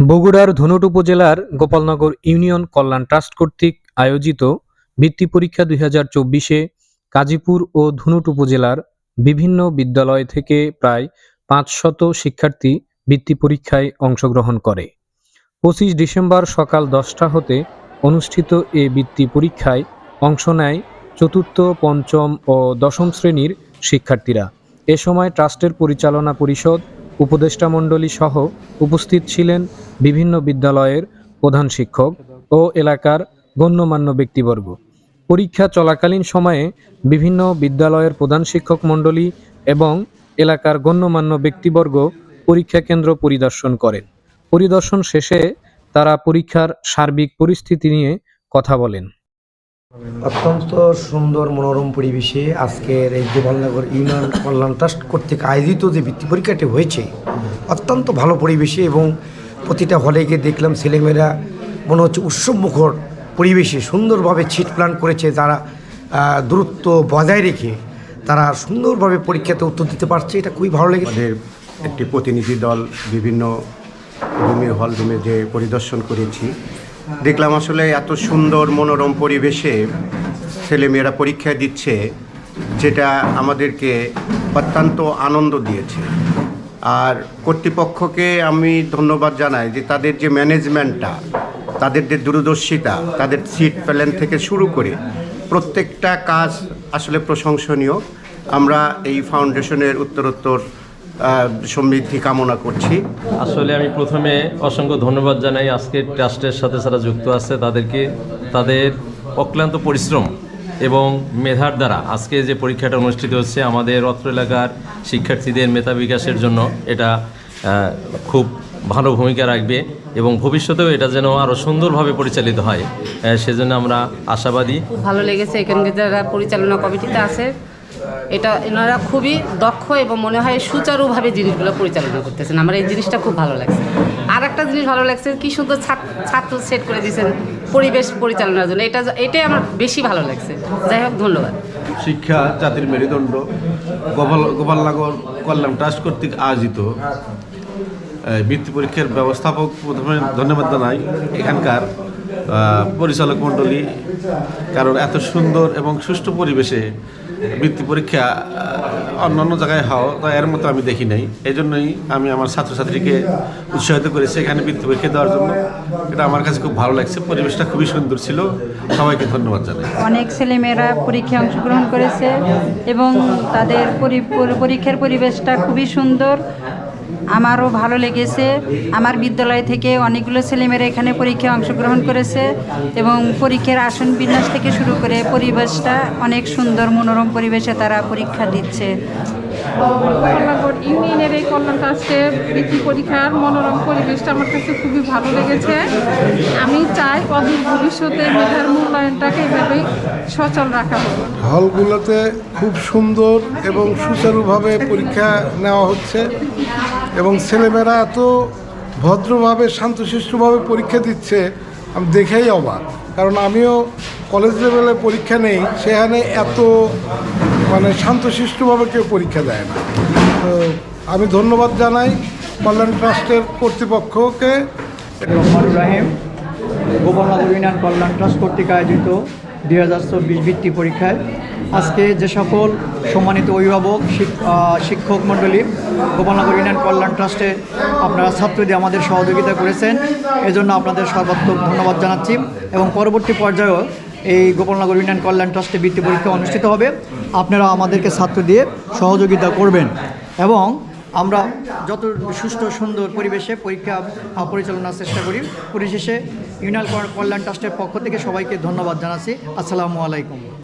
বগুড়ার ধুনট উপজেলার গোপালনগর ইউনিয়ন কল্যাণ ট্রাস্ট কর্তৃক আয়োজিত বৃত্তি পরীক্ষা দুই হাজার চব্বিশে কাজীপুর ও ধুনট উপজেলার বিভিন্ন বিদ্যালয় থেকে প্রায় পাঁচশত শিক্ষার্থী বৃত্তি পরীক্ষায় অংশগ্রহণ করে। পঁচিশ ডিসেম্বর সকাল দশটা হতে অনুষ্ঠিত এ বৃত্তি পরীক্ষায় অংশ নেয় চতুর্থ, পঞ্চম ও দশম শ্রেণির শিক্ষার্থীরা। এ সময় ট্রাস্টের পরিচালনা পরিষদ উপদেষ্টা মণ্ডলী সহ উপস্থিত ছিলেন বিভিন্ন বিদ্যালয়ের প্রধান শিক্ষক ও এলাকার গণ্যমান্য ব্যক্তিবর্গ। পরীক্ষা চলাকালীন সময়ে বিভিন্ন বিদ্যালয়ের প্রধান শিক্ষক মণ্ডলী এবং এলাকার গণ্যমান্য ব্যক্তিবর্গ পরীক্ষা কেন্দ্র পরিদর্শন করেন। পরিদর্শন শেষে তারা পরীক্ষার সার্বিক পরিস্থিতি নিয়ে কথা বলেন। অত্যন্ত সুন্দর মনোরম পরিবেশে আজকের এই গোপালনগর ইউনিয়ন কল্যাণ ট্রাস্ট কর্তৃক আয়োজিত যে বৃত্তি পরীক্ষাটি হয়েছে অত্যন্ত ভালো পরিবেশে এবং প্রতিটা হলে গিয়ে দেখলাম ছেলেমেয়েরা মনে হচ্ছে উৎসবমুখর পরিবেশে সুন্দরভাবে ছিট প্ল্যান করেছে আহ, দূরত্ব বজায় রেখে তারা সুন্দরভাবে পরীক্ষাতে উত্তর দিতে পারছে। এটা খুবই ভালো লেগেছে। আমাদের একটি প্রতিনিধি দল বিভিন্ন রুমে হল রুমে যে পরিদর্শন করেছি দেখলাম আসলে এত সুন্দর মনোরম পরিবেশে ছেলেমেয়েরা পরীক্ষা দিচ্ছে, যেটা আমাদেরকে অত্যন্ত আনন্দ দিয়েছে। আর কর্তৃপক্ষকে আমি ধন্যবাদ জানাই যে তাদের যে ম্যানেজমেন্টটা, তাদের যে দূরদর্শিতা, তাদের সিট প্ল্যান থেকে শুরু করে প্রত্যেকটা কাজ আসলে প্রশংসনীয়। আমরা এই ফাউন্ডেশনের উত্তরোত্তর সমৃদ্ধি কামনা করছি। আসলে আমি প্রথমে অসংখ্য ধন্যবাদ জানাই আজকের ট্রাস্টের সাথে যারা যুক্ত আছে তাদেরকে তাদের অক্লান্ত পরিশ্রম এবং মেধার দ্বারা আজকে যে পরীক্ষাটা অনুষ্ঠিত হচ্ছে আমাদের অত্র এলাকার শিক্ষার্থীদের মেধা বিকাশের জন্য এটা খুব ভালো ভূমিকা রাখবে এবং ভবিষ্যতেও এটা যেন আরও সুন্দরভাবে পরিচালিত হয় সেজন্য আমরা আশাবাদী। ভালো লেগেছে এখানকার যারা পরিচালনা কমিটিতে আছে। এটা এনারা খুবই দক্ষ এবং মনে হয় সুচারুভাবে জিনিসগুলো পরিচালনা করতেছেন। আমার এই জিনিসটা খুব ভালো লাগছে। আর একটা জিনিস ভালো লাগছে, কি সুন্দর ছাত্র সেট করে দিয়েছেন পরিবেশ পরিচালনার জন্য। এটা এটাই আমার বেশি ভালো লাগছে। যাই হোক, ধন্যবাদ। শিক্ষা, জাতির মেরুদণ্ড, গোপাল গোপালনগর কল্যাণ ট্রাস্ট কর্তৃক আয়োজিত বৃত্তি পরীক্ষার ব্যবস্থাপক প্রথমে ধন্যবাদ জানাই। এখানকার পরিচালক মণ্ডলী, কারণ এত সুন্দর এবং সুষ্ঠু পরিবেশে বৃত্তি পরীক্ষা অন্য অন্য জায়গায় হও, তা এর মতো আমি দেখি নাই। এই জন্যই আমি আমার ছাত্রছাত্রীকে উৎসাহিত করেছি এখানে বৃত্তি পরীক্ষা দেওয়ার জন্য। এটা আমার কাছে খুব ভালো লাগছে। পরিবেশটা খুবই সুন্দর ছিল। সবাইকে ধন্যবাদ জানাই। অনেক ছেলেমেয়েরা পরীক্ষায় অংশগ্রহণ করেছে এবং তাদের পরি- পরি- পরীক্ষার পরিবেশটা খুবই সুন্দর। আমারও ভালো লেগেছে। আমার বিদ্যালয় থেকে অনেকগুলো ছেলেমেয়েরা এখানে পরীক্ষায় অংশগ্রহণ করেছে এবং পরীক্ষার আসন বিন্যাস থেকে শুরু করে পরিবেশটা অনেক সুন্দর মনোরম পরিবেশে তারা পরীক্ষা দিচ্ছে। ইউনিয়নের এই কল্যাণ ট্রাস্টে বৃত্তি পরীক্ষার মনোরম পরিবেশটা আমার কাছে খুবই ভালো লেগেছে। আমি চাই অদূর ভবিষ্যতে মেধার মূল্যায়নটাকে এভাবেই সচল রাখা হবে হলগুলোতে খুব সুন্দর এবং সুচারুভাবে পরীক্ষা নেওয়া হচ্ছে। এবং ছেলেমেয়েরা এত ভদ্রভাবে, শান্তশিষ্টভাবে পরীক্ষা দিচ্ছে, আমি দেখেই অবাক। কারণ আমিও কলেজ লেভেলে পরীক্ষা নেই, সেখানে এত মানে শান্তশিষ্টভাবে কেউ পরীক্ষা দেয় না। তো আমি ধন্যবাদ জানাই কল্যাণ ট্রাস্টের কর্তৃপক্ষকে। গোপালনগর ইউনিয়ন কল্যাণ ট্রাস্ট কর্তৃক আয়োজিত দুই হাজার চব্বিশ বৃত্তি পরীক্ষায় আজকে যে সকল সম্মানিত অভিভাবক শিক্ষক মণ্ডলী গোপালনগর ইউনিয়ন কল্যাণ ট্রাস্টে আপনারা ছাত্রদের আমাদের সহযোগিতা করেছেন, এজন্য আপনাদের সর্বাত্মক ধন্যবাদ জানাচ্ছি এবং পরবর্তী পর্যায়েও এই গোপালনগর ইউনিয়ন কল্যাণ ট্রাস্টে বৃত্তি পরীক্ষা অনুষ্ঠিত হবে। আপনারা আমাদেরকে ছাত্র দিয়ে সহযোগিতা করবেন এবং আমরা যত সুষ্ঠু সুন্দর পরিবেশে পরীক্ষা পরিচালনার চেষ্টা করি। পরিশেষে ইউনিয়ন কল্যাণ ট্রাস্টের পক্ষ থেকে সবাইকে ধন্যবাদ জানাচ্ছি। আসসালামু আলাইকুম।